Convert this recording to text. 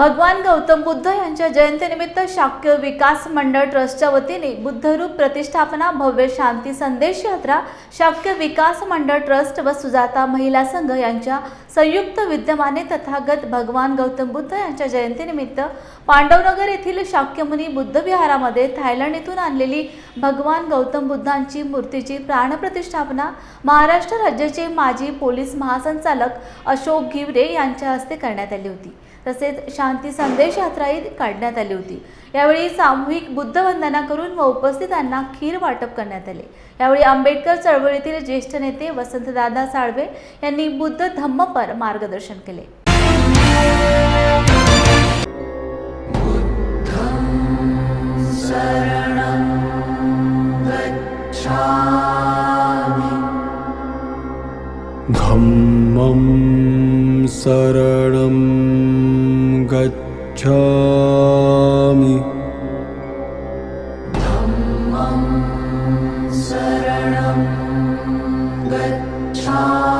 भगवान गौतम बुद्ध यांच्या जयंतीनिमित्त शाक्य विकास मंडळ ट्रस्टच्या वतीने बुद्धरूप प्रतिष्ठापना भव्य शांती संदेश यात्रा शाक्य विकास मंडळ ट्रस्ट व सुजाता महिला संघ यांच्या संयुक्त विद्यमाने तथागत भगवान गौतम बुद्ध यांच्या जयंतीनिमित्त पांडवनगर येथील शाक्यमुनी बुद्ध विहारामध्ये थायलंड येथून आणलेली भगवान गौतम बुद्धांची मूर्तीची प्राणप्रतिष्ठापना महाराष्ट्र राज्याचे माजी पोलीस महासंचालक अशोक घिवरे यांच्या हस्ते करण्यात आली होती. तसेच शांती संदेश यात्राही काढण्यात आली होती. यावेळी सामूहिक बुद्ध वंदना करून व उपस्थितांना खीर वाटप करण्यात आले. यावेळी आंबेडकर चळवळीतील ज्येष्ठ नेते वसंतदादा साळवे यांनी बुद्ध धम्मपर मार्गदर्शन केले. धम्मं शरणं gacchami dhammam saranam gacchami